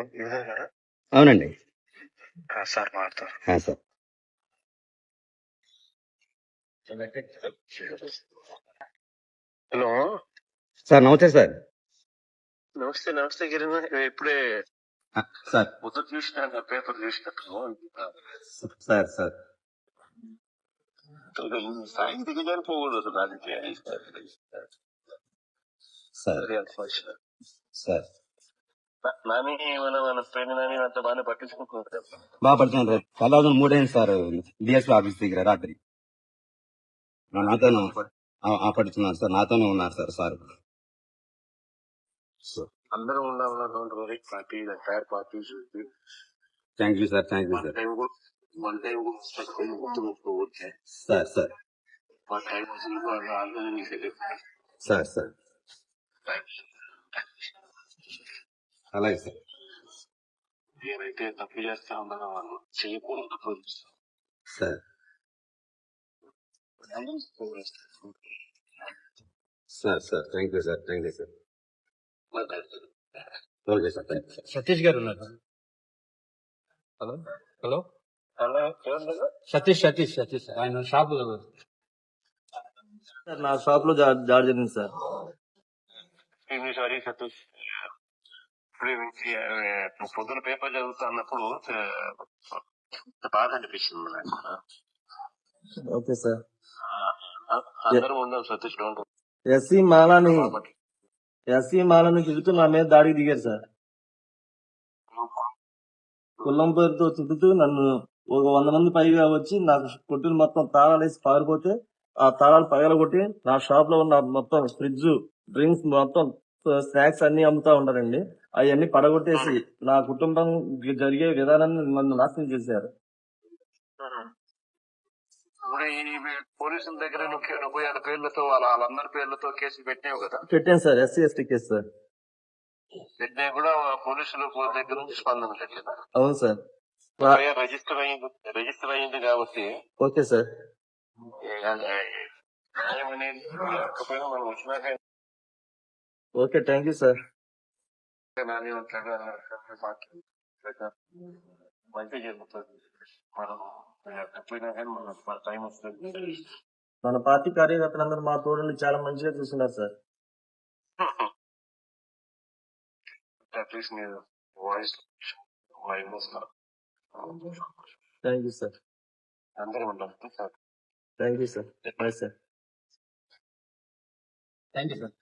నమస్కారం వినయ్ గారా? అవునండి. సార్ మాట్లాడతారు. సార్. హలో. సార్ నమస్తే సార్. నమస్తే నమస్తే కిరణ్ ఇప్పుడే సార్. పొద్దు చూసిన పేపర్ చూసినట్టు సార్ సార్. సాయం దిగజారి పోకూడదు సార్. సార్. బాగా పడుతున్నాను సార్. తెల్లవారు మూడైంది సార్. డిఎస్పీ ఆఫీస్ దగ్గర రాత్రి. నా- నాతోనే ఆ, ఆ, పడుతున్నారు సార్. నాతోనే ఉన్నారు సార్ సార్. అందరం thank you sir. Thank you sir. Time కూడా వన్ టైం కూడా గుర్తుపెట్టుకోవచ్చు సార్ సార్ సార్. సార్ అలాగే సార్. ఏదైతే తప్పు చేస్తా ఉన్నారో వాళ్ళు చేయకూడదు తప్పు. Sir. Sir sir thank you sir thank you sir. Okay sir thank you Satish గారు ఉన్నారు. Hello hello. అలా చూడండి సతీష్ సతీష్ సతీష్. ఆయన షాప్లో సార్ నా షాప్లో జా- జార్ జరిగింది సార్. సారీ సతీష్? ఇప్పుడు పొద్దున పేపర్ చదువుతా అన్నప్పుడు బాధ అనిపించింది నాకు. Okay sir. అందరం ఉందాం సతీష్ ఎస్సీ మాలని ఎస్సీ మాలని తిరుగుతూ నా మీద దాడికి దిగారు సార్. కుల్లం పేరుతో తిరుగుతూ నన్ను ఒక వంద మంది పైగా వచ్చి నాకు కొట్టులు మొత్తం తాళాలు వేసి పారిపోతే ఆ తాళాలు పగలగొట్టి నా షాప్లో ఉన్న మొత్తం ఫ్రిడ్జ్ డ్రింక్స్ మొత్తం స్నాక్స్ అన్ని అమ్ముతా ఉంటారండి అవన్నీ పడగొట్టేసి నా కుటుంబం జరిగే విధానాన్ని నన్ను నాశనం చేశారు. పోలీసుల దగ్గర నలభై ఆరు పేర్లతో వాళ్ళ వాళ్ళందరి పేర్లతో కేసు పెట్టావు కదా? పెట్టాను sir SC ST case sir. పెట్టినా కూడా పోలీసుల దగ్గర నుంచి స్పందన లేదు అవును సార్. రిజిస్టర్ అయింది రిజిస్టర్ అయింది కాబట్టి. Okay sir. మనం వచ్చినాక ఓకే థ్యాంక్ యూ సార్. మంచి జరుగుతుంది. మనం ఎప్పుడైనా కానీ మన టైం వస్తుంది. మన పార్టీ కార్యకర్తలందరూ మా తోడుని చాలా మంచిగా చూస్తున్నారు సార్. అట్లీస్ట్ నేను voice voice thank you sir. అందరం ఉంటాం sir. Thank you sir. Bye sir. Thank you sir.